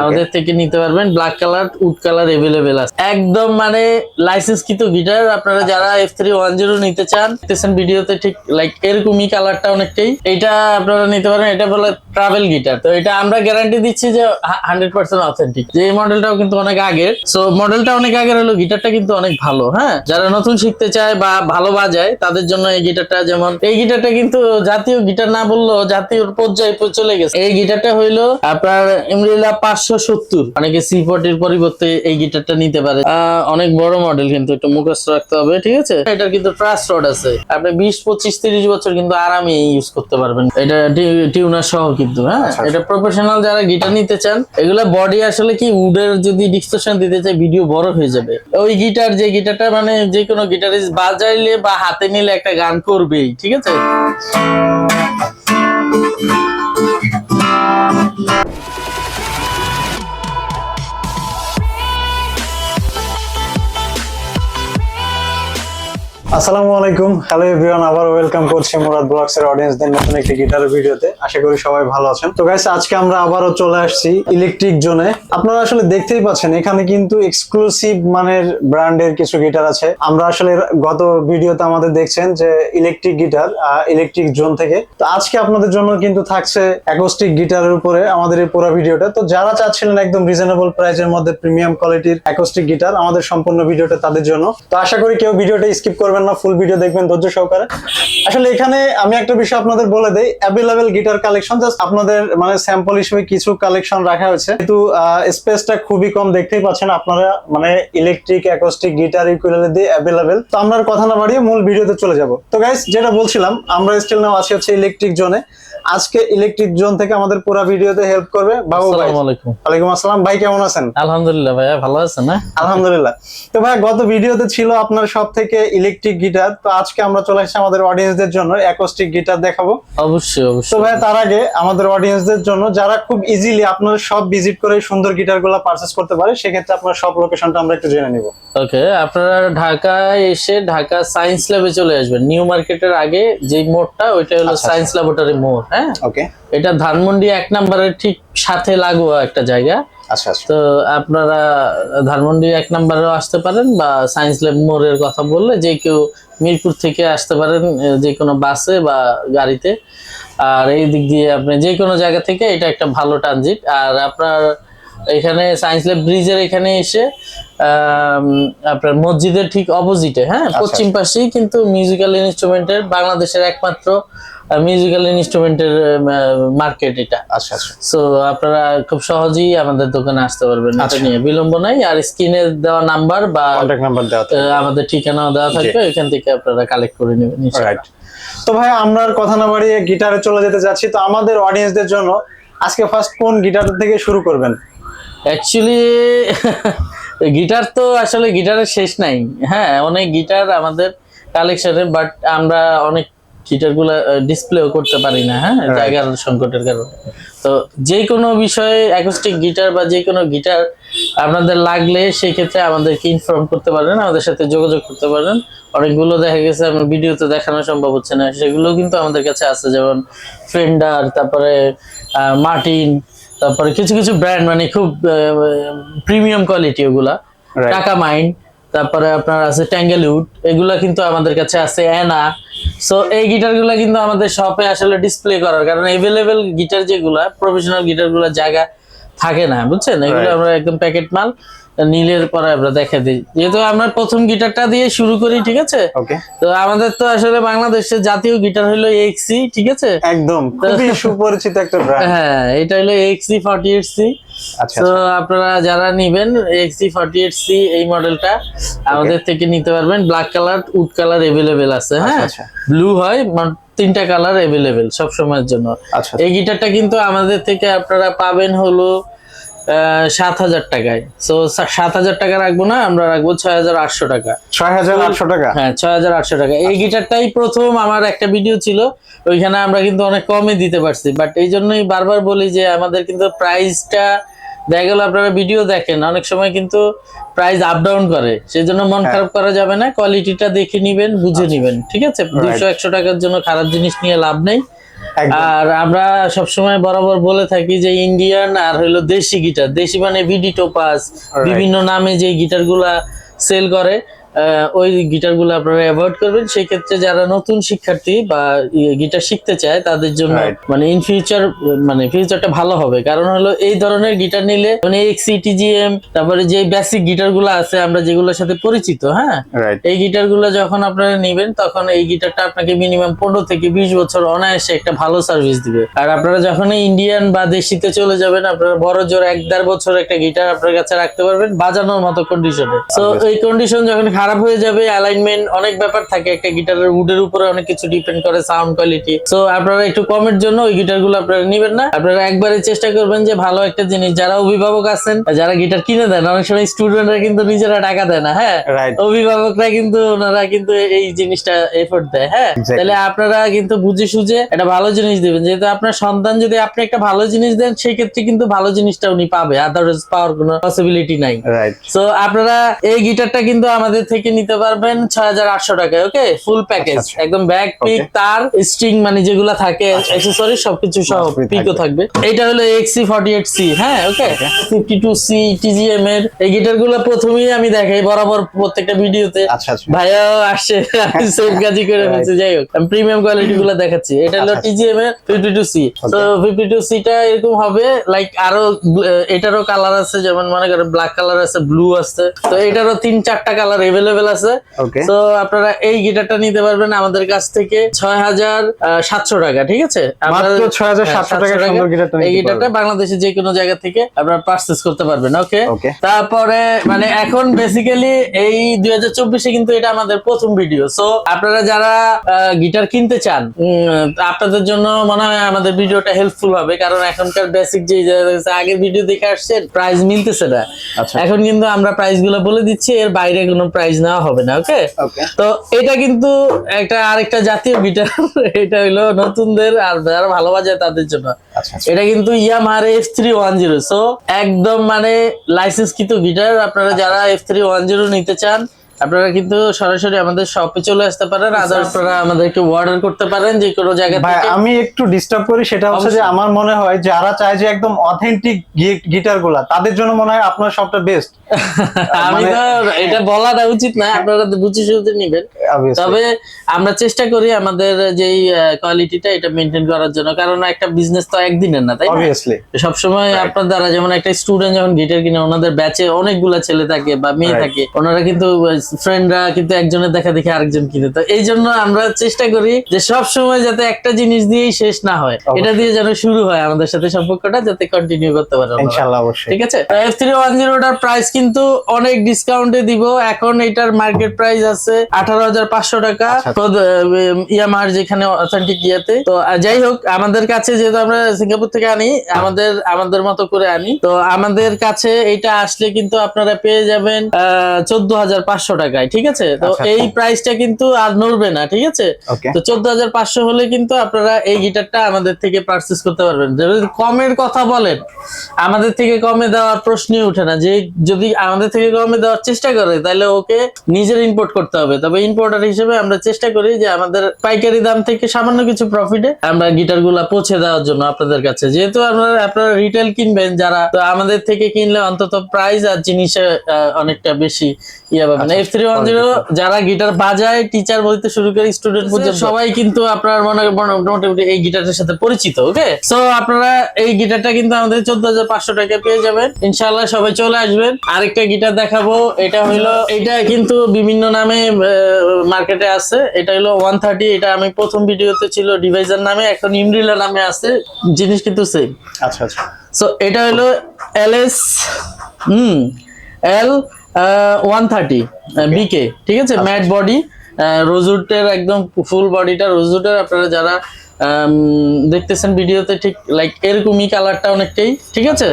আমাদের থেকে নিতে পারবেন। Black colour wood colour available আছে। একদম মানে লাইসেন্স কিন্তু গিটার আপনারা যারা এফ থ্রি ওয়ান জিরো নিতে চান, দেখতেছেন ভিডিওতে ঠিক লাইক এরকমই কালারটা অনেকটাই। এইটা আপনারা নিতে পারেন। এটা বলে ট্রাভেল গিটার তো এটা আমরা গ্যারান্টি দিচ্ছি যে হান্ড্রেড পার্সেন্ট অথেন্টিক যে মডেলটাও কিন্তু অনেক আগের। সো মডেলটা অনেক আগের হলো গিটারটা কিন্তু অনেক ভালো হ্যাঁ? যারা নতুন শিখতে চায় বা ভালো বাজায়, তাদের জন্য এই গিটারটা যেমন এই গিটারটা কিন্তু জাতীয় গিটার না বললেও জাতীয় পর্যায়ে চলে গেছে। এই গিটারটা হইল আপনার ইমরিলা পাঁচশো সত্তর। অনেকে সি ফোর্টির পরিবর্তে এই গিটারটা নিতে পারে। অনেক বড় মডেল কিন্তু একটু মুখস্থ রাখতে হবে ঠিক আছে? এটার কিন্তু ট্রাস্ট রড আছে। আপনি বিশ পঁচিশ তিরিশ বছর কিন্তু আরামে ইউজ করতে পারবেন। এটা টিউনার সহ কিন্তু হ্যাঁ? এটা প্রফেশনাল যারা গিটার নিতে চান এগুলা বডি আসলে কি উডের যদি ডিসকাশন দিতে চাই ভিডিও বড় হয়ে যাবে। ওই গিটার যে গিটারটা মানে যে কোনো গিটারিস্ট বাজাইলে বা হাতে নিলে একটা গান করবেই ঠিক আছে? আসসালামু আলাইকুম। হ্যালো এভরিওয়ান আবার ওয়েলকাম করছি মুরাদ ব্লগস এর নতুন একটি গিটারের ভিডিওতে। আশা করি সবাই ভালো আছেন। তো আজকে আমরা চলে আসছি ইলেকট্রিক জোনে আপনারা আসলে দেখতেই পাচ্ছেন, এখানে কিন্তু এক্সক্লুসিভ মানের ব্র্যান্ডের কিছু গিটার আছে। আমরা আসলে গত ভিডিওতে আমাদের দেখছেন যে ইলেকট্রিক গিটার ইলেকট্রিক জোন থেকে। তো আজকে আপনাদের জন্য কিন্তু থাকছে অ্যাকোস্টিক গিটারের উপরে আমাদের এই পুরো ভিডিওটা। তো যারা চাচ্ছিলেন একদম রিজনেবল প্রাইসের মধ্যে প্রিমিয়াম কোয়ালিটির অ্যাকোস্টিক গিটার আমাদের সম্পূর্ণ ভিডিওটা তাদের জন্য। তো আশা করি কেউ ভিডিওটা স্কিপ করবেন না ফুল ভিডিও দেখবেন ধৈর্য সহকারে। আসলে এখানে আমি একটা বিষয় আপনাদের বলে দেই অ্যাভেলেবেল গিটার কালেকশন জাস্ট আপনাদের মানে স্যাম্পল হিসেবে কিছু কালেকশন রাখা হয়েছে। কিন্তু স্পেসটা খুবই কম দেখতেই পাচ্ছেন আপনারা মানে ইলেকট্রিক অ্যাকোস্টিক গিটার ইকুইলে দিয়ে অ্যাভেলেবেল তো আমরা কথা না বাড়িয়ে মূল ভিডিওতে চলে যাব। তো গাইস যেটা বলছিলাম, আমরা স্টিল নাও আছি হচ্ছে ইলেকট্রিক জোনে আজকে ইলেকট্রিক জোন থেকে আমাদের পুরো ভিডিওতে হেল্প করবে বাবু ভাই। আসসালামু আলাইকুম। ওয়ালাইকুম আসসালাম। ভাই কেমন আছেন? আলহামদুলিল্লাহ ভাইয়া ভালো আছেন না? আলহামদুলিল্লাহ। তো ভাই গত ভিডিওতে ছিল আপনার সব থেকে ইলেকট্রিক গিটার তো আজকে আমরা চলে আসছি আমাদের অডিয়েন্সদের জন্য অ্যাকোস্টিক গিটার দেখাবো। অবশ্যই অবশ্যই। তো ভাই তার আগে আমাদের অডিয়েন্সদের জন্য যারা খুব ইজিলি আপনার সব ভিজিট করে সুন্দর গিটারগুলো পারচেস করতে পারে সেক্ষেত্রে আপনার সব লোকেশনটা আমরা একটু জেনে নিব। ওকে আপনারা ঢাকায় এসে ঢাকা সায়েন্স ল্যাবে চলে আসবেন। নিউ মার্কেটের আগে যে মোড়টা ওইটা হলো আচ্ছা, সায়েন্স ল্যাবরেটরি মোড়। হ্যাঁ? ওকে এটা ধানমন্ডি এক নম্বরের ঠিক সাথে লাগোয়া একটা জায়গা। আচ্ছা আচ্ছা। তো আপনারা ধানমন্ডি এক নম্বরেও আসতে পারেন বা সায়েন্স ল্যাব মোড়ের কথা বললে যে কেউ মিরপুর থেকে আসতে পারেন যে কোনো বাসে বা গাড়িতে। আর এই দিক দিয়ে আপনি যে কোনো জায়গা থেকে এটা একটা ভালো ট্রানজিট। আর আপনার এখানে সায়েন্স ল্যাব ব্রিজের এখানে এসে আপনার মসজিদের ঠিক অপোজিটে হ্যাঁ? পশ্চিম পাশেই কিন্তু মিউজিক্যাল ইনস্ট্রুমেন্টের বাংলাদেশের একমাত্র মিউজিক্যাল ইনস্ট্রুমেন্টের মার্কেট এটা। আচ্ছা আচ্ছা। সো আপনারা খুব সহজেই আমাদের দোকানে আসতে পারবেন। এটা আচ্ছা। নিয়ে বিলম্ব নাই। আর স্ক্রিনে দেওয়া নাম্বার বা কন্ট্যাক্ট নাম্বার দেওয়া আমাদের ঠিকানাও দেওয়া থাকবে। এখান থেকে আপনারা কালেক্ট করে নেবেন। রাইট তো ভাই আমরা আর কথা না বাড়িয়ে গিটারে চলে যেতে যাচ্ছি। তো আমাদের অডিয়েন্সদের জন্য আজকে ফার্স্ট কোন গিটার থেকে শুরু করবেন? অ্যাকচুয়ালি গিটার তো আসলে গিটারের শেষ নাই। হ্যাঁ অনেক গিটার আমাদের কালেকশনে বাট আমরা অনেক গিটারগুলো ডিসপ্লেও করতে পারি না হ্যাঁ জায়গার সংকটের কারণে। তো যে কোনো বিষয়ে অ্যাকোস্টিক গিটার বা যে কোনো গিটার আপনাদের লাগলে সেই ক্ষেত্রে আমাদেরকে ইনফর্ম করতে পারেন আমাদের সাথে যোগাযোগ করতে পারেন। অনেকগুলো দেখা গেছে আমার ভিডিওতে দেখানো সম্ভব হচ্ছে না সেগুলো কিন্তু আমাদের কাছে আছে যেমন ফ্রেন্ডার তারপরে মার্টিন তারপরে কিছু কিছু ব্র্যান্ড মানে খুব প্রিমিয়াম কোয়ালিটি ওগুলা। টাকা মাইন্ড তারপরে আপনার আছে ট্যাঙ্গেলউড এগুলা কিন্তু আমাদের কাছে আছে অ্যানা সো এই গিটারগুলা কিন্তু আমাদের শপে আসলে ডিসপ্লে করার কারণ এভেলেবেল গিটার যেগুলা প্রফেশনাল গিটারগুলো জায়গা থাকে না বুঝছেন? এগুলো আমরা একদম প্যাকেট মাল। নীলের পরে আমরা দেখা দিই। যেহেতু আমরা প্রথম গিটারটা দিয়ে শুরু করি ঠিক আছে? তো আমাদের তো আসলে বাংলাদেশের জাতীয় গিটার হলো এক্সি ঠিক আছে? একদম খুবই সুপরিচিত একটা ব্র্যান্ড হ্যাঁ এটা হলো এক্সি ফর্টি এইট সি আচ্ছা তো আপনারা যারা নিবেন এক্সি ফর্টি এইট সি এই মডেলটা আমাদের থেকে নিতে পারবেন। Black colour wood colour available আছে হ্যাঁ? আচ্ছা। ব্লু হয় মানে তিনটা কালার এভেলেবেল সব সময়ের জন্য। আচ্ছা। এই গিটারটা কিন্তু আমাদের থেকে আপনারা পাবেন হলো সাত হাজার টাকায়। তো সাত হাজার টাকা রাখব না আমরা রাখব ছয় হাজার আটশো টাকা। ছয় হাজার আটশো টাকা? হ্যাঁ ছয় হাজার আটশো টাকা। এই গিটারটাই প্রথম আমার একটা ভিডিও ছিল ওইখানে আমরা কিন্তু অনেক কমে দিতে পারছি বাট এই জন্যই বারবার বলি যে আমাদের কিন্তু প্রাইসটা দেখা গেল আপনারা ভিডিও দেখেন অনেক সময় কিন্তু প্রাইস আপ ডাউন করে সেই জন্য মন খারাপ করা যাবে না কোয়ালিটিটা দেখে নিবেন বুঝে নিবেন ঠিক আছে? দুশো একশো টাকার জন্য খারাপ জিনিস নিয়ে লাভ নেই। আর আমরা সবসময় বরাবর বলে থাকি যে ইন্ডিয়ান আর হলো দেশি গিটার। দেশি মানে ভিডি টোপাস বিভিন্ন নামে যে গিটারগুলা সেল করে। ওই গিটারগুলো আপনারা অ্যাভয়েড করবেন। সেই ক্ষেত্রে যারা নতুন শিক্ষার্থী বা গিটার শিখতে চায় তাদের জন্য মানে ইন ফিউচার মানে ফিউচারটা ভালো হবে। কারণ হলো এই ধরনের গিটার নিলে মানে এক্সি টিজিএম তারপরে যে বেসিক গিটারগুলো আছে আমরা যেগুলোর সাথে পরিচিত হ্যাঁ? এই গিটারগুলো যখন আপনারা নেবেন তখন এই গিটারটা আপনাকে মিনিমাম পনেরো থেকে বিশ বছর অনায়াসে একটা ভালো সার্ভিস দিবে। আর আপনারা যখন ইন্ডিয়ান বা দেশিতে চলে যাবেন আপনারা বড় জোর এক দেড় বছর একটা গিটার আপনার কাছে রাখতে পারবেন বাজানোর মতো কন্ডিশনে তো এই কন্ডিশন যখন খারাপ হয়ে যাবে অ্যালাইনমেন্ট অনেক ব্যাপার থাকে। একটা গিটারের উডের উপরে অনেক কিছু ডিপেন্ড করে সাউন্ড কোয়ালিটি তো আপনারা একটু কমের জন্য ওই গিটারগুলো আপনারা নেবেন না। আপনারা একবারে চেষ্টা করবেন যে ভালো একটা জিনিস। যারা অভিভাবক আছেন যারা গিটার কিনে দেন অনেক সময় স্টুডেন্টরা কিন্তু নিজেরা টাকা দেয় না হ্যাঁ? অভিভাবকরা কিন্তু ওনারা কিন্তু এই জিনিসটা এফোর্ট দেয় হ্যাঁ? তাহলে আপনারা কিন্তু বুঝে সুঝে একটা ভালো জিনিস দিবেন। যেহেতু আপনার সন্তান যদি আপনি একটা ভালো জিনিস দেন সেই ক্ষেত্রে কিন্তু ভালো জিনিসটা উনি পাবে। আদারওয়াইজ পাওয়ার কোনো পসিবিলিটি নাই। রাইট সো আপনারা এই গিটারটা কিন্তু আমাদের থেকে নিতে পারবেন ছয় হাজার আটশো টাকায় ওকে ফুল প্যাকেজ আচ্ছা। একদম ব্যাগ পিক তার স্ট্রিং মানে যেগুলো থাকে অ্যাক্সেসরি সবকিছু সহ পিকও থাকবে। এটা হলো এক্সি ফর্টি এইট সি হ্যাঁ okay fifty two C TGM এর এই গিটারগুলো প্রথমেই আমি দেখাই বরাবর প্রত্যেকটা ভিডিওতে। আচ্ছা আচ্ছা। ভাইয়াও আসছে সেফ কাজই করে ফেলছি যাই হোক। আমি প্রিমিয়াম কোয়ালিটি গুলো দেখাচ্ছি। এটা হলো আচ্ছা, টিজিএম এর ফিফটি টু সি তো ফিফটি টু সিটা এরকম হবে লাইক আরও এটারও কালার আছে যেমন মনে করেন ব্ল্যাক কালার আছে ব্লু আছে। তো এটারও তিন চারটা কালার এভেলেবেল আছে। তো আপনারা এই গিটারটা নিতে পারবেন আমাদের কাছ থেকে ছয় হাজার সাতশো টাকা ঠিক আছে? আপনারা- মাত্র 6,700 হ্যাঁ, টাকায় 700 সুন্দর গিটারটা নিতে এই গিটারটা বাংলাদেশে যে কোনো জায়গা থেকে আপনারা পারচেস করতে পারবেন ওকে তারপরে মানে এখন বেসিক্যালি এই দুই হাজার চব্বিশে কিন্তু এটা আমাদের প্রথম ভিডিও সো আপনারা যারা গিটার কিনতে চান আপনাদের জন্য মনে হয় আমাদের ভিডিওটা হেল্পফুল হবে কারণ এখনকার বেসিক যে যে আগের ভিডিও দেখে আসছে প্রাইস মিলতেছে না। আচ্ছা। এখন কিন্তু আমরা প্রাইসগুলো বলে দিচ্ছি এর বাইরে কোনো প্রাইস নেওয়া হবে না ওকে তো এটা কিন্তু একটা আরেকটা জাতীয় গিটার এটা হলো নতুনদের আর যারা ভালো বাজায় তাদের জন্য। আচ্ছা আচ্ছা। এটা কিন্তু ইয়ামার F three one zero so একদম মানে লাইসেন্স কিন্তু গিটার আপনারা যারা এফ থ্রি ওয়ান জিরো নিতে চান আপনারা কিন্তু সরাসরি আমাদের শপে চলে আসতে পারেন আদার আপনারা আমাদেরকে অর্ডার করতে পারেন যে কোনো জায়গা থেকে। আমি একটু ডিস্টার্ব করি সেটা হচ্ছে যে আমার মনে হয় যারা চায় যে একদম অথেন্টিক গিটারগুলা তাদের জন্য মনে হয় আপনার সবটা বেস্ট আমি মানে- তো এটা বলাটা উচিত না আপনারা তো বুঝে শুনতে নিবেন। তবে আমরা চেষ্টা করি আমাদের যেই কোয়ালিটিটা এটা মেনটেন করার জন্য। কারণ একটা বিজনেস তো একদিনের না তাই না? অবভিয়াসলি সবসময় আপনার দ্বারা যেমন একটা স্টুডেন্ট যখন গিটার কিনে ওনাদের ব্যাচে অনেকগুলা ছেলে থাকে বা মেয়ে থাকে ওনারা কিন্তু ফ্রেন্ডরা কিন্তু একজনের দেখা দেখে আরেকজন কিনে। তো এই জন্য আমরা চেষ্টা করি যে সব সময় যাতে একটা জিনিস দিয়েই শেষ না হয়। এটা দিয়ে যেন শুরু হয় আমাদের সাথে সম্পর্কটা যাতে কন্টিনিউ করতে পারে ইনশাআল্লাহ অবশ্যই। ঠিক আছে? এফ থ্রি ওয়ান জিরোটার প্রাইস কিন্তু অনেক ডিসকাউন্টে দিব। এখন এটার মার্কেট প্রাইস আছে আঠারো হাজার পাঁচশো টাকা। আচ্ছা। ইয়ামার যেখানে অথেন্টিক ইয়েতে। তো যাই হোক আমাদের কাছে যেহেতু আমরা সিঙ্গাপুর থেকে আনি আমাদের আমাদের মতো করে আনি। তো আমাদের কাছে এটা আসলে কিন্তু আপনারা পেয়ে যাবেন চোদ্দ হাজার পাঁচশো পাঁচশো টাকায় ঠিক আছে? তো আচ্ছা, এই আচ্ছা। প্রাইসটা কিন্তু আর নড়বে না ঠিক আছে? তো চোদ্দ হাজার পাঁচশো হলে কিন্তু আপনারা এই গিটারটা আমাদের থেকে করতে পারবেন। কমের কথা বলেন আমাদের থেকে কমে দেওয়ার প্রশ্নই উঠে না। যে যদি আমাদের থেকে কমে দেওয়ার চেষ্টা করে তাহলে ওকে নিজের ইম্পোর্ট করতে হবে। তবে ইম্পোর্টার হিসেবে আমরা চেষ্টা করি যে আমাদের পাইকারি দাম থেকে সামান্য কিছু প্রফিটে আমরা গিটারগুলা পৌঁছে দেওয়ার জন্য আপনাদের কাছে। যেহেতু আপনারা আপনারা রিটেল কিনবেন যারা তো আমাদের থেকে কিনলে অন্তত প্রাইস আর জিনিসে অনেকটা বেশি ইয়ে পাবেন। এই F310 যারা গিটার বাজায় টিচার বলতে শুরু করে স্টুডেন্ট পর্যন্ত সবাই কিন্তু আপনার মনে মোটামুটি এই গিটারের সাথে পরিচিত ওকে সো আপনারা এই গিটারটা কিন্তু আমাদের 14500 টাকা পেয়ে যাবেন। সবাই চলে আসবেন। আরেকটা গিটার দেখাবো এটা এটা কিন্তু বিভিন্ন নামে মার্কেটে আছে। এটা হলো 130 এটা আমি প্রথম ভিডিওতে ছিল ডিভাইজার নামে এখন ইমরিলা নামে আছে। জিনিস কিন্তু সেম আচ্ছা আচ্ছা। সো এটা হলো LS hmm L one thirty BK ঠিক আছে? ম্যাট বডি রোজুটের একদম ফুল বডিটা রোজুটের আপনারা যারা দেখতেছেন ভিডিওতে ঠিক লাইক এরকমই কালারটা অনেকটাই ঠিক আছে?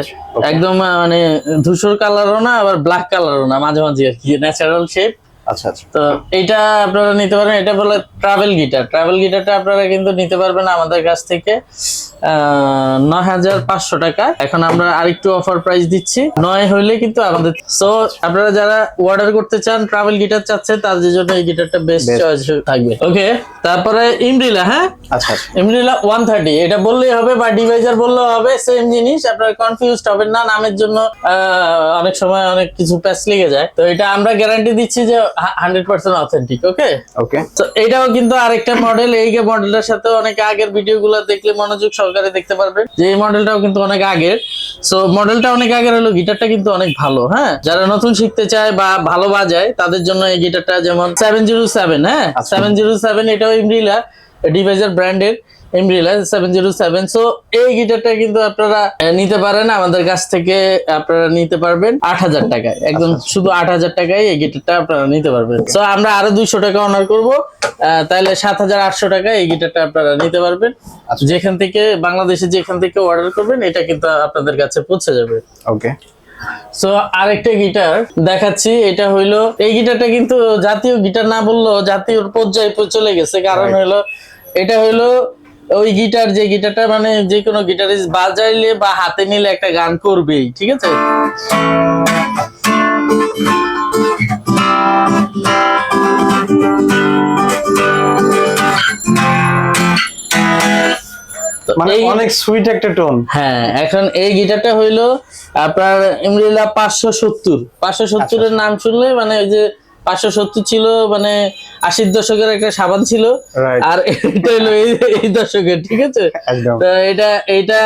একদম মানে ধূসর কালারও না আবার ব্ল্যাক কালারও না মাঝে মাঝে আর কি ন্যাচারাল শেপ আচ্ছা আচ্ছা। তো এইটা আপনারা নিতে পারেন এটা বলে ট্রাভেল গিটার ট্রাভেল গিটারটা আপনারা কিন্তু নিতে পারবেন আমাদের কাছ থেকে নয় হাজার পাঁচশো টাকা। এখন আমরা আরেকটু অফার প্রাইস দিচ্ছি। নয় হইলে কিন্তু আমাদের সো আপনারা যারা অর্ডার করতে চান ট্রাভেল গিটার চাচ্ছে তাদের জন্য এই গিটারটা বেস্ট চয়েস থাকবে। ওকে তারপরে ইমরিলা হ্যাঁ? আচ্ছা আচ্ছা। ইমরিলা ওয়ান থার্টি এটা বললেই হবে বা ডিভাইজার বললেও হবে সেম জিনিস। আপনারা কনফিউজড হবেন না নামের জন্য আহ, অনেক সময় অনেক কিছু প্যাচ লেগে যায়। তো এটা আমরা গ্যারান্টি দিচ্ছি যে hundred percent authentic okay okay তো এটাও কিন্তু আরেকটা মডেল এই মডেলটার সাথে অনেক আগের ভিডিও গুলো দেখলে মনোযোগ সহকারে দেখতে পারবেন। যে এই মডেলটাও কিন্তু অনেক আগের। সো মডেলটা অনেক আগের হলো গিটারটা কিন্তু অনেক ভালো হ্যাঁ? যারা নতুন শিখতে চায় বা ভালো বাজায় তাদের জন্য এই গিটারটা যেমন সেভেন জিরো সেভেন হ্যাঁ। সেভেন জিরো সেভেন এটাও ইমরিলা ডিভাইজার ব্র্যান্ডের এমরিলা সেভেন জিরো সেভেন সো এই গিটারটা কিন্তু আপনারা নিতে পারেন। আমাদের কাছ থেকে আপনারা নিতে পারবেন আট হাজার টাকায়। একদম শুধু আট হাজার টাকায় এই গিটারটা আপনারা নিতে পারবেন। সো আমরা আরও দুইশো টাকা অনার করব। আহ, তাহলে সাত হাজার আটশো এই গিটারটা আপনারা নিতে পারবেন। আচ্ছা। যেখান থেকে বাংলাদেশে যেখান থেকে অর্ডার করবেন এটা কিন্তু আপনাদের কাছে পৌঁছে যাবে। ওকে। সো আরেকটা গিটার দেখাচ্ছি। এটা হইল এই গিটারটা কিন্তু জাতীয় গিটার না বললেও জাতীয় পর্যায়ে চলে গেছে। কারণ. হইল এটা হইল ওই গিটার যে গিটারটা মানে যে কোনো গিটারিস্ট বাজাইলে বা হাতে নিলে একটা গান করবেই ঠিক আছে? মানে অনেক সুইট একটা টোন হ্যাঁ এখন এই গিটারটা হইল আপনার ইমরিলা পাঁচশো সত্তর। পাঁচশো সত্তরের নাম শুনলে মানে ওই যে পাঁচশো সত্তর ছিল মানে আশির দশকের একটা সাবান ছিল। আর এটা হইল এই দশকের ঠিক আছে? তো এটা এইটা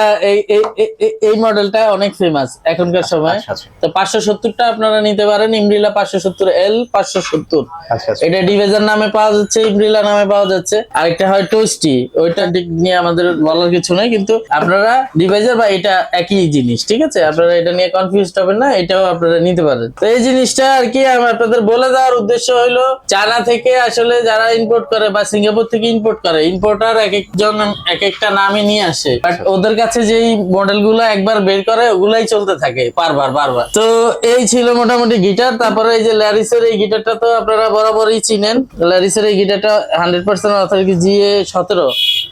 এই মডেলটা অনেক ফেমাস এখনকার সময়। আচ্ছা আচ্ছা। তো পাঁচশো সত্তরটা আপনারা নিতে পারেন ইমরিলা পাঁচশো সত্তর এল পাঁচশো সত্তর। আচ্ছা আচ্ছা। এটা ডিভাইজার নামে পাওয়া যাচ্ছে ইমরিলা নামে পাওয়া যাচ্ছে। আরেকটা হয় টোস্টি ওইটা দিক নিয়ে আমাদের বলার কিছু নেই কিন্তু আপনারা ডিভাইজার বা এটা একই জিনিস ঠিক আছে? আপনারা এটা নিয়ে কনফিউজ হবেন না এটাও আপনারা নিতে পারেন। তো এই জিনিসটা আর কি আমি আপনাদের বলে দেওয়ার উদ্দেশ্য হলো চায়না থেকে আসলে যারা ইম্পোর্ট করে বা সিঙ্গাপুর থেকে ইম্পোর্ট করে ইম্পোর্টার এক একজন এক একটা নামে নিয়ে আসে। বাট ওদের কাছে যেই মডেলগুলো একবার বের করে ওগুলাই চলতে থাকে বারবার বারবার। তো এই ছিল মোটামুটি গিটার। তারপরে এই যে ল্যারিসের এই গিটারটা তো আপনারা বরাবরই চিনেন। ল্যারিসের এই গিটারটা হান্ড্রেড পার্সেন্ট অথরিটি জিএ সতেরো।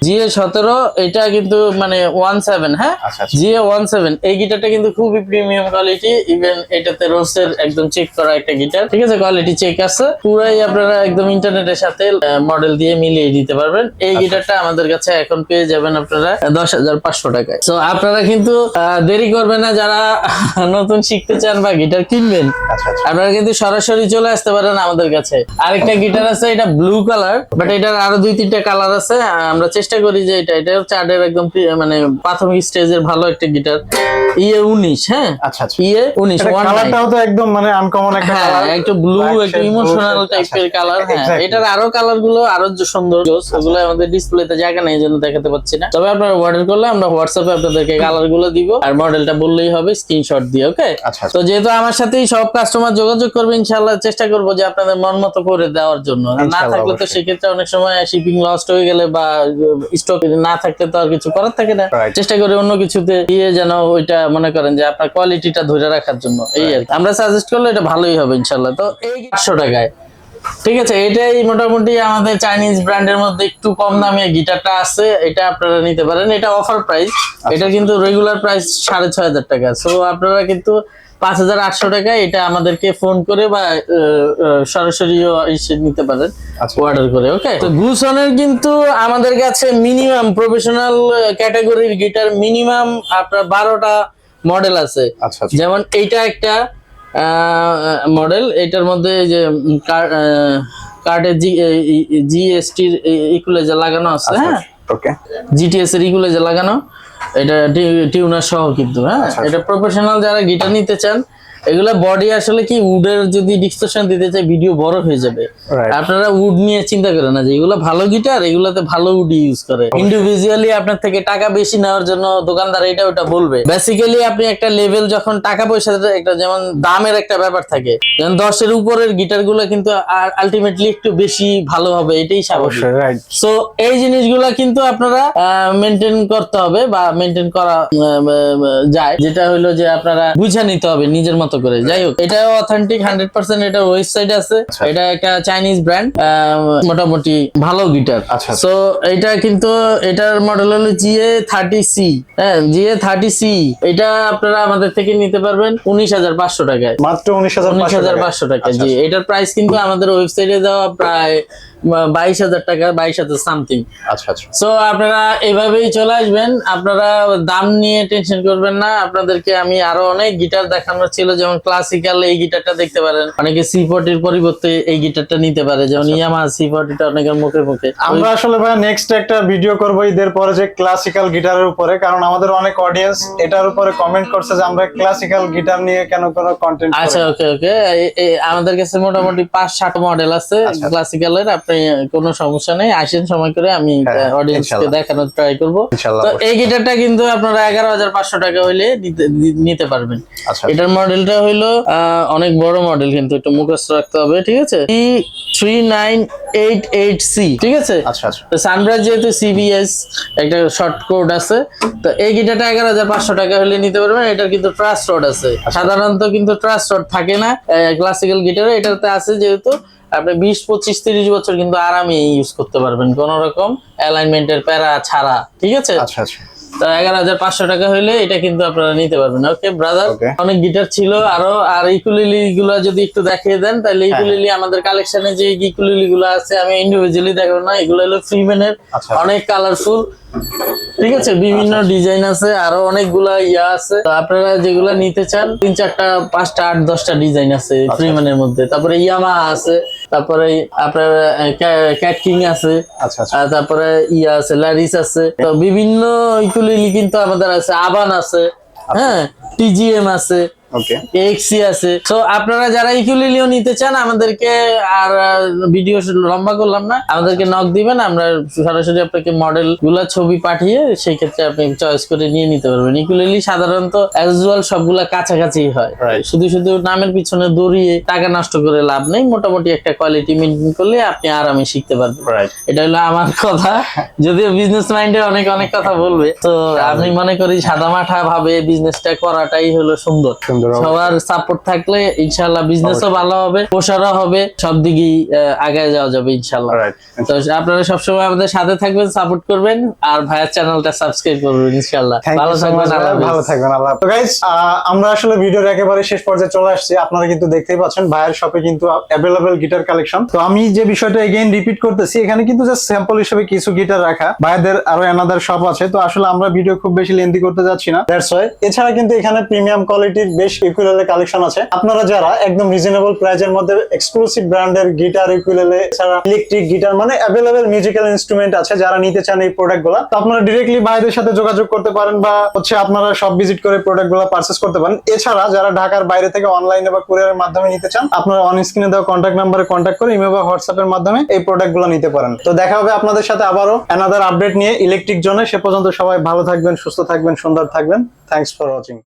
জিএ সতেরো এটা কিন্তু মানে ওয়ান সেভেন হ্যাঁ? আচ্ছা আচ্ছা। জিএ ওয়ান সেভেন এই গিটারটা কিন্তু খুবই প্রিমিয়াম কোয়ালিটি ইভেন এটাতে রোসের একদম চেক করা একটা গিটার। ঠিক আছে কোয়ালিটি চেক আছে? পুরাই আপনারা একদম ইন্টারনেটের সাথে মডেল দিয়ে মিলিয়ে দিতে পারবেন। এই গিটারটা আমাদের কাছে এখন পেয়ে যাবেন আপনারা দশ হাজার পাঁচশো টাকায়। তো আপনারা কিন্তু দেরি করবেন না যারা নতুন শিখতে চান বা গিটার কিনবেন আচ্ছা আচ্ছা। আপনারা কিন্তু সরাসরি চলে আসতে পারেন আমাদের কাছে। আরেকটা গিটার আছে এটা ব্লু কালার বাট এটার আরও দুই তিনটা কালার আছে। আমরা চেষ্টা করি যে এটা এটা হচ্ছে একদম মানে প্রাথমিক স্টেজের ভালো একটা গিটার ইয়ে উনিশ হ্যাঁ? আচ্ছা আচ্ছা। ইয়ে উনিশ এটা ওয়ান কালারটাও তো একদম মানে আনকমন একটা হ্যাঁ কালার একটু ব্লু একটু ইমোশনাল টাইপের আচ্ছা, কালার হ্যাঁ। এটার আরও কালারগুলো আরও সুন্দর জোস ওগুলো আমাদের ডিসপ্লেতে জায়গা নেই জন্য দেখাতে পাচ্ছি না। তবে আপনারা অর্ডার করলে আমরা হোয়াটসঅ্যাপে আপনাদেরকে কালারগুলো দিব আর মডেলটা বললেই হবে স্ক্রিনশট দিয়ে ওকে আচ্ছা আচ্ছা। তো যেহেতু আমার সাথেই সব কাস্টমার যোগাযোগ করবে ইনশাল্লাহ চেষ্টা করব যে আপনাদের মন মতো করে দেওয়ার জন্য। না থাকলে তো সেক্ষেত্রে অনেক সময় শিপিং লস্ট হয়ে গেলে বা স্টক না থাকলে তো আর কিছু করার থাকে না। চেষ্টা করে অন্য কিছুতে দিয়ে যেন ওইটা মনে করেন যে আপনার কোয়ালিটিটা ধরে রাখার জন্য। এই আর আমরা সাজেস্ট করলে এটা ভালোই হবে ইনশাল্লাহ তো এই আটশো টাকায় ঠিক আছে এটাই মোটামুটি আমাদের চাইনিজ ব্র্যান্ডের মধ্যে একটু কম দামে গিটারটা আছে এটা আপনারা নিতে পারেন। এটা অফার প্রাইস এটা কিন্তু রেগুলার প্রাইস সাড়ে ছয় হাজার টাকা। সো আপনারা কিন্তু পাঁচ হাজার আটশো টাকা এটা আমাদেরকে ফোন করে বা এসে নিতে পারেন আচ্ছা। অর্ডার করে ওকে তো গুসনের কিন্তু আমাদের কাছে মিনিমাম প্রফেশনাল ক্যাটাগরির গিটার মিনিমাম আপনার বারোটা মডেল আছে। আচ্ছা আচ্ছা। যেমন এইটা একটা মডেল এটার মধ্যে এই যে কার্ডের জি জিএসটির ইকুলাইজার লাগানো আছে হ্যাঁ? ওকে জিটিএস এর ইকুলাইজার লাগানো এটা টিউনার সহ কিন্তু হ্যাঁ? আচ্ছা, এটা প্রফেশনাল যারা গিটার নিতে চান এগুলা বডি আসলে কি উডের যদি ডিসকাশন দিতে চাই ভিডিও বড় হয়ে যাবে। আপনারা উড নিয়ে চিন্তা করেন না যে এগুলো ভালো গিটার এগুলাতে ভালো উড ইউজ করে। ইন্ডিভিজুয়ালি আপনার থেকে টাকা বেশি নেওয়ার জন্য দোকানদার এটা ওটা বলবে। বেসিক্যালি আপনি একটা লেভেল যখন টাকা পয়সা একটা যেমন দামের একটা ব্যাপার থাকে যেমন দশের উপরের গিটারগুলো কিন্তু আলটিমেটলি একটু বেশি ভালো হবে এটাই স্বাভাবিক। সো এই জিনিসগুলা কিন্তু আপনারা মেনটেন করতে হবে বা মেনটেন করা যায়। যেটা হলো যে আপনারা বুঝে নিতে হবে নিজের মতো মতো করে। যাই হোক এটা অথেন্টিক হান্ড্রেড পার্সেন্ট এটা ওয়েবসাইট আছে। আচ্ছা। এটা একটা চাইনিজ ব্র্যান্ড মোটামুটি ভালো গিটার আচ্ছা, আচ্ছা। তো এটা কিন্তু এটার মডেল হলো জিএ থার্টি সি হ্যাঁ জিএ থার্টি সি এটা আপনারা আমাদের থেকে নিতে পারবেন উনিশ হাজার পাঁচশো টাকায়। মাত্র উনিশ হাজার পাঁচশো টাকা জি। এটার প্রাইস কিন্তু আমাদের ওয়েবসাইটে দেওয়া প্রায় বাইশ হাজার টাকা বাইশ হাজার সামথিং আচ্ছা আচ্ছা। সো আপনারা এভাবেই চলে আসবেন। আপনারা দাম নিয়ে টেনশন করবেন না। আপনাদেরকে আমি আরও অনেক গিটার দেখানোর ছিল যেমন ক্লাসিক্যাল এই গিটারটা দেখতে পারেন। অনেকে সি ফোর্টির পরিবর্তে এই গিটারটা নিতে পারে যেমন ইয়ামাহা সি ফোর্টিটা অনেকের মুখে মুখে। আমরা আসলে ভাই নেক্সট একটা ভিডিও করব ঈদের পরে যে ক্লাসিক্যাল গিটারের উপরে কারণ আমাদের অনেক অডিয়েন্স এটার উপরে কমেন্ট করছে যে আমরা ক্লাসিক্যাল গিটার নিয়ে কেন কোনো কন্টেন্ট আচ্ছা ওকে ওকে আমাদের কাছে মোটামুটি পাঁচ ষাট মডেল আছে আচ্ছা। ক্লাসিক্যালের আপনি কোনো সমস্যা নেই। আসেন সময় করে আমি হ্যাঁ, অডিয়েন্সকে দেখানোর ট্রাই করব। তো এই গিটারটা কিন্তু আপনারা এগারো হাজার পাঁচশো টাকা হইলে নিতে পারবেন। আচ্ছা। এটার মডেলটা হইল আহ, অনেক বড় মডেল কিন্তু একটু মুখস্থ রাখতে হবে ঠিক আছে? Three nine eight eight C ঠিক আছে? আচ্ছা আচ্ছা। তো সানরাইজ যেহেতু সিবিএস একটা শর্ট কোড আছে তো এই গিটারটা এগারো হাজার পাঁচশো টাকা হলে নিতে পারবেন এটার কিন্তু ট্রাস্ট রড আছে। সাধারণত কিন্তু ট্রাস্ট রড থাকে না ক্লাসিক্যাল গিটারে এটাতে আছে যেহেতু আপনি বিশ পঁচিশ তিরিশ বছর কিন্তু আরামে ইউজ করতে পারবেন কোন রকম অ্যালাইনমেন্টের প্যারা ছাড়া ঠিক আছে? আচ্ছা আচ্ছা। তো এগারো হাজার পাঁচশো টাকা হইলে এটা কিন্তু আপনারা নিতে পারবেন। ওকে ব্রাদার অনেক গিটার ছিল আরও আর ইকুলিলি গুলা যদি একটু দেখিয়ে দেন তাহলে ইকুলিলি আমাদের কালেকশনে যে ইকুলিলি গুলো আছে আমি ইন্ডিভিজুয়ালি দেখাবো না এগুলো হলো ফ্রিম্যানের আচ্ছা। অনেক কালারফুল ঠিক আছে? বিভিন্ন ডিজাইন আছে আরও অনেকগুলা ইয়া আছে। আপনারা যেগুলা নিতে চান তিন চারটা পাঁচটা আট দশটা ডিজাইন আছে ফ্রিম্যানের মধ্যে। তারপরে ইয়ামা আছে। তারপরে আপনার ক্যাট কিং আছে আচ্ছা আচ্ছা। তারপরে ইয়া আছে লারিস আছে। তো বিভিন্ন কিন্তু আমাদের আছে আবান আছে হ্যাঁ টিজিএম আছে। ওকে এক্সি আছে। তো আপনারা যারা ইকুলিলিও নিতে চান আমাদেরকে আর ভিডিও লম্বা করলাম না আমাদেরকে নক দিবেন আমরা সরাসরি আপনাকে মডেলগুলা ছবি পাঠিয়ে সেই ক্ষেত্রে আপনি চয়েস করে নিয়ে নিতে পারবেন। ইকুলিলি সাধারণত সবগুলা কাছাকাছি হয়। শুধু শুধু নামের পিছনে দৌড়িয়ে টাকা নষ্ট করে লাভ নেই মোটামুটি একটা কোয়ালিটি মেনটেন করলে আপনি আরামে শিখতে পারবেন। এটা হলো আমার কথা। যদিও বিজনেস মাইন্ডে অনেক অনেক কথা বলবে। তো আমি মনে করি সাদামাঠা ভাবে বিজনেসটা করাটাই হলো সুন্দর। সবার সাপোর্ট থাকলে ইনশাল্লাহ বিজনেসও ভালো হবে প্রসারও হবে সব দিকেই আগায় যাওয়া যাবে ইনশাল্লাহ তো আপনারা সবসময় আমাদের সাথে থাকবেন সাপোর্ট করবেন আর ভাইয়ের চ্যানেলটা সাবস্ক্রাইব করবেন ইনশাল্লাহ ভালো থাকবেন। ভালো থাকবেন আল্লাহ তো গাইস আমরা আসলে ভিডিওর একেবারে শেষ পর্যায়ে চলে আসছি। আপনারা কিন্তু দেখতেই পাচ্ছেন ভাইয়ের শপে কিন্তু অ্যাভেলেবেল গিটার কালেকশন তো আমি যে বিষয়টা এগেইন রিপিট করতেছি এখানে কিন্তু জাস্ট স্যাম্পল হিসেবে কিছু গিটার রাখা। ভাইদের আরও এনাদার শপ আছে। তো আসলে আমরা ভিডিও খুব বেশি লেন্দি করতে যাচ্ছি না। দ্যাটস ওয়াই এছাড়া কিন্তু এখানে প্রিমিয়াম কোয়ালিটির বেশ ইকুইলেলে কালেকশন আছে। আপনারা যারা একদম রিজনেবল প্রাইজের মধ্যে এক্সক্লুসিভ ব্র্যান্ডের গিটার ইকুইলেলে এছাড়া ইলেকট্রিক গিটার মানে অ্যাভেলেবেল মিউজিক্যাল ইনস্ট্রুমেন্ট আছে যারা নিতে চান এই প্রোডাক্টগুলা, তো আপনারা ডিরেক্টলি ভাইদের সাথে যোগাযোগ করতে পারেন বা হচ্ছে আপনারা সব ভিজিট করে প্রোডাক্টগুলা পারচেস করতে পারেন। এছাড়া যারা ঢাকার বাইরে থেকে অনলাইনে বা কুরিয়ারের মাধ্যমে নিতে চান, আপনারা অন স্ক্রিনে দেওয়া কন্ট্যাক্ট নাম্বারে কন্ট্যাক্ট করে ইমেল বা হোয়াটসঅ্যাপের মাধ্যমে এই প্রোডাক্টগুলো নিতে পারেন। তো দেখা হবে আপনাদের সাথে আবারও। অ্যানাদার আপডেট নিয়ে ইলেকট্রিক জোনে সে পর্যন্ত সবাই ভালো থাকবেন, সুস্থ থাকবেন, সুন্দর থাকবেন। Thanks for watching